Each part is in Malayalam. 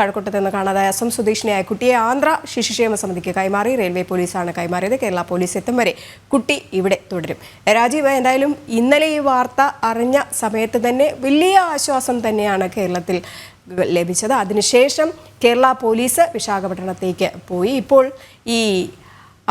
കഴക്കൂട്ടത്ത് നിന്ന് കാണാതായ അസം സ്വദേശിനിയായ കുട്ടിയെ ആന്ധ്ര ശിശുക്ഷേമ സമിതിക്ക് കൈമാറി റെയിൽവേ പോലീസാണ് കൈമാറിയത്. കേരള പോലീസ് എത്തും വരെ കുട്ടി ഇവിടെ തുടരും. രാജീവ് എന്തായാലും ഇന്നലെ ഈ വാർത്ത അറിഞ്ഞ സമയത്ത് തന്നെ വലിയ ആശ്വാസം തന്നെയാണ് കേരളത്തിൽ ലഭിച്ചത്. അതിനുശേഷം കേരള പോലീസ് വിശാഖപട്ടണത്തേക്ക് പോയി. ഇപ്പോൾ ഈ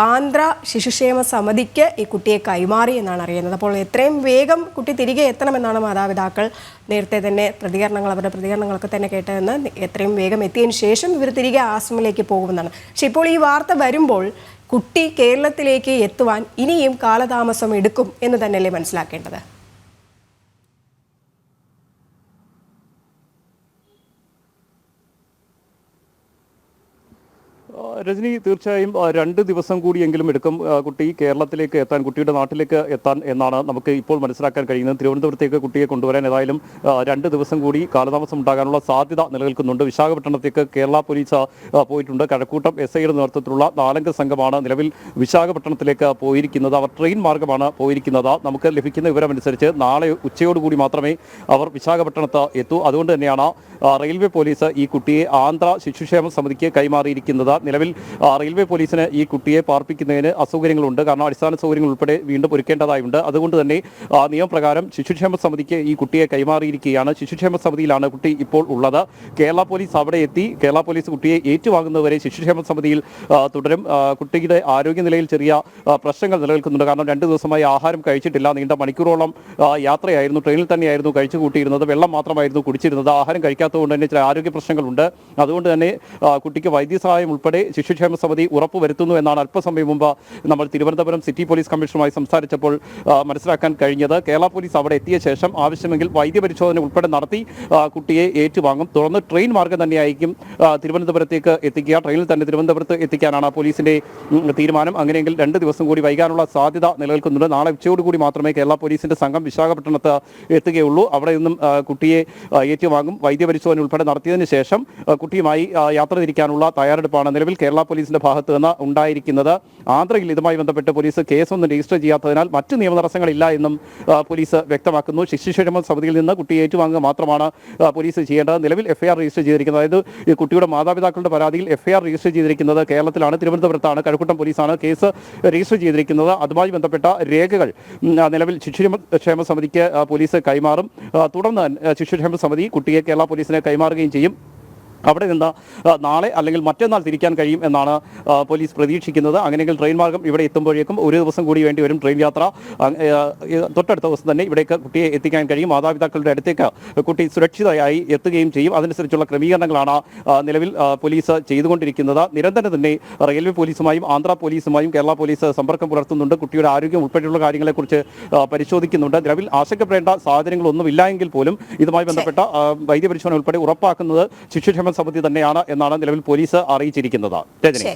ആന്ധ്ര ശിശുക്ഷേമ സമിതിക്ക് ഈ കുട്ടിയെ കൈമാറി എന്നാണ് അറിയുന്നത്. അപ്പോൾ എത്രയും വേഗം കുട്ടി തിരികെ എത്തണമെന്നാണ് മാതാപിതാക്കൾ നേരത്തെ തന്നെ പ്രതികരണങ്ങൾ അവരുടെ പ്രതികരണങ്ങളൊക്കെ തന്നെ കേട്ടതെന്ന് എത്രയും വേഗം എത്തിയതിനു ശേഷം ഇവർ തിരികെ ആശ്രമിലേക്ക് പോകുമെന്നാണ്. പക്ഷെ ഇപ്പോൾ ഈ വാർത്ത വരുമ്പോൾ കുട്ടി കേരളത്തിലേക്ക് എത്തുവാൻ ഇനിയും കാലതാമസം എടുക്കും എന്ന് തന്നെയല്ലേ മനസ്സിലാക്കേണ്ടത്? രജനി തീർച്ചയായും രണ്ട് ദിവസം കൂടിയെങ്കിലും എടുക്കും കുട്ടി കേരളത്തിലേക്ക് എത്താൻ കുട്ടിയുടെ നാട്ടിലേക്ക് എത്താൻ എന്നാണ് നമുക്ക് ഇപ്പോൾ മനസ്സിലാക്കാൻ കഴിയുന്നത്. തിരുവനന്തപുരത്തേക്ക് കുട്ടിയെ കൊണ്ടുവരാൻ ഏതായാലും രണ്ട് ദിവസം കൂടി കാലതാമസം ഉണ്ടാകാനുള്ള സാധ്യത നിലനിൽക്കുന്നുണ്ട്. വിശാഖപട്ടണത്തേക്ക് കേരള പോലീസ് പോയിട്ടുണ്ട്. കഴക്കൂട്ടം എസ് ഐയുടെ നേതൃത്വത്തിലുള്ള നാലംഗ സംഘമാണ് നിലവിൽ വിശാഖപട്ടണത്തിലേക്ക് പോയിരിക്കുന്നത്. അവർ ട്രെയിൻ മാർഗമാണ് പോയിരിക്കുന്നത്. നമുക്ക് ലഭിക്കുന്ന വിവരമനുസരിച്ച് നാളെ ഉച്ചയോടുകൂടി മാത്രമേ അവർ വിശാഖപട്ടണത്ത് എത്തൂ. അതുകൊണ്ട് തന്നെയാണ് റെയിൽവേ പോലീസ് ഈ കുട്ടിയെ ആന്ധ്ര ശിശുക്ഷേമ സമിതിക്ക് കൈമാറിയിരിക്കുന്നത്. നിലവിൽ റെയിൽവേ പോലീസിന് ഈ കുട്ടിയെ പാർപ്പിക്കുന്നതിന് അസൗകര്യങ്ങളുണ്ട്. കാരണം അടിസ്ഥാന സൗകര്യങ്ങൾ ഉൾപ്പെടെ വീണ്ടും ഒരുക്കേണ്ടതായുണ്ട്. അതുകൊണ്ട് തന്നെ നിയമപ്രകാരം ശിശുക്ഷേമ സമിതിക്ക് ഈ കുട്ടിയെ കൈമാറിയിരിക്കുകയാണ്. ശിശുക്ഷേമ സമിതിയിലാണ് കുട്ടി ഇപ്പോൾ ഉള്ളത്. കേരള പോലീസ് അവിടെ എത്തി. കേരള പോലീസ് കുട്ടിയെ ഏറ്റുവാങ്ങുന്നതുവരെ ശിശുക്ഷേമ സമിതിയിൽ തുടരും. കുട്ടിയുടെ ആരോഗ്യനിലയിൽ ചെറിയ പ്രശ്നങ്ങൾ നിലനിൽക്കുന്നുണ്ട്. കാരണം രണ്ട് ദിവസമായി ആഹാരം കഴിച്ചിട്ടില്ല. നീണ്ട മണിക്കൂറോളം യാത്രയായിരുന്നു. ട്രെയിനിൽ തന്നെയായിരുന്നു കഴിച്ചു കൂട്ടിയിരുന്നത് വെള്ളം മാത്രമായിരുന്നു കുടിച്ചിരുന്നത്. ആഹാരം കഴിക്കാത്തതുകൊണ്ട് തന്നെ ചില ആരോഗ്യ പ്രശ്നങ്ങളുണ്ട്. അതുകൊണ്ട് തന്നെ കുട്ടിക്ക് വൈദ്യസഹായം ഉൾപ്പെടെ ശിശുക്ഷേമ സമിതി ഉറപ്പുവരുത്തുന്നു എന്നാണ് അല്പസമയം മുമ്പ് നമ്മൾ തിരുവനന്തപുരം സിറ്റി പോലീസ് കമ്മീഷണറുമായി സംസാരിച്ചപ്പോൾ മനസ്സിലാക്കാൻ കഴിഞ്ഞത്. കേരള പോലീസ് അവിടെ എത്തിയ ശേഷം ആവശ്യമെങ്കിൽ വൈദ്യപരിശോധന ഉൾപ്പെടെ നടത്തി കുട്ടിയെ ഏറ്റുവാങ്ങും. തുടർന്ന് ട്രെയിൻ മാർഗം തന്നെയായിരിക്കും തിരുവനന്തപുരത്തേക്ക് എത്തിക്കുക. ട്രെയിനിൽ തന്നെ തിരുവനന്തപുരത്ത് എത്തിക്കാനാണ് പോലീസിന്റെ തീരുമാനം. അങ്ങനെയെങ്കിൽ രണ്ട് ദിവസം കൂടി വൈകാനുള്ള സാധ്യത നിലനിൽക്കുന്നുണ്ട്. നാളെ ഉച്ചയോടുകൂടി മാത്രമേ കേരള പോലീസിന്റെ സംഘം വിശാഖപട്ടണത്ത് എത്തുകയുള്ളൂ. അവിടെ നിന്നും കുട്ടിയെ ഏറ്റുവാങ്ങും. വൈദ്യപരിശോധന ഉൾപ്പെടെ നടത്തിയതിനു ശേഷം കുട്ടിയുമായി യാത്ര തിരിക്കാനുള്ള തയ്യാറെടുപ്പാണ് നിലവിൽ കേരള പോലീസിന്റെ ഭാഗത്ത് നിന്ന് ഉണ്ടായിരിക്കുന്നത്. ആന്ധ്രയിൽ ഇതുമായി ബന്ധപ്പെട്ട് പോലീസ് കേസൊന്നും രജിസ്റ്റർ ചെയ്യാത്തതിനാൽ മറ്റ് നിയമ തടസ്സങ്ങളില്ല എന്നും പോലീസ് വ്യക്തമാക്കുന്നു. ശിശുക്ഷേമ സമിതിയിൽ നിന്ന് കുട്ടിയെ ഏറ്റുവാങ്ങുക മാത്രമാണ് പോലീസ് ചെയ്യേണ്ടത്. നിലവിൽ എഫ്ഐആർ രജിസ്റ്റർ ചെയ്തിരിക്കുന്നത് അതായത് കുട്ടിയുടെ മാതാപിതാക്കളുടെ പരാതിയിൽ എഫ്ഐആർ രജിസ്റ്റർ ചെയ്തിരിക്കുന്നത് കേരളത്തിലാണ്. തിരുവനന്തപുരത്താണ് കഴക്കൂട്ടം പോലീസാണ് കേസ് രജിസ്റ്റർ ചെയ്തിരിക്കുന്നത്. അതുമായി ബന്ധപ്പെട്ട രേഖകൾ നിലവിൽ ശിശുക്ഷേമ സമിതിക്ക് പോലീസ് കൈമാറും. തുടർന്ന് ശിശുക്ഷേമ സമിതി കുട്ടിയെ കേരള പോലീസിനെ കൈമാറുകയും ചെയ്യും. അവിടെ നിന്ന് നാളെ അല്ലെങ്കിൽ മറ്റന്നാൾ തിരിക്കാൻ കഴിയും എന്നാണ് പോലീസ് പ്രതീക്ഷിക്കുന്നത്. അങ്ങനെയെങ്കിൽ ട്രെയിൻ മാർഗം ഇവിടെ എത്തുമ്പോഴേക്കും ഒരു ദിവസം കൂടി വേണ്ടി വരും ട്രെയിൻ യാത്ര. തൊട്ടടുത്ത ദിവസം തന്നെ ഇവിടേക്ക് കുട്ടിയെ എത്തിക്കാൻ കഴിയും. മാതാപിതാക്കളുടെ അടുത്തേക്ക് കുട്ടി സുരക്ഷിതയായി എത്തുകയും ചെയ്യും. അതനുസരിച്ചുള്ള ക്രമീകരണങ്ങളാണ് നിലവിൽ പോലീസ് ചെയ്തുകൊണ്ടിരിക്കുന്നത്. നിരന്തരം തന്നെ റെയിൽവേ പോലീസുമായും ആന്ധ്രാ പോലീസുമായും കേരള പോലീസ് സമ്പർക്കം പുലർത്തുന്നുണ്ട്. കുട്ടിയുടെ ആരോഗ്യം ഉൾപ്പെടെയുള്ള കാര്യങ്ങളെക്കുറിച്ച് പരിശോധിക്കുന്നുണ്ട്. നിലവിൽ ആശങ്കപ്പെടേണ്ട സാഹചര്യങ്ങളൊന്നുമില്ല എങ്കിൽ പോലും ഇതുമായി ബന്ധപ്പെട്ട വൈദ്യപരിശോധന ഉൾപ്പെടെ ഉറപ്പാക്കുന്നത് ശിശുക്ഷേമ സമിതി തന്നെയാണ് എന്നാണ് നിലവിൽ പോലീസ് അറിയിച്ചിരിക്കുന്നത്. രജനി.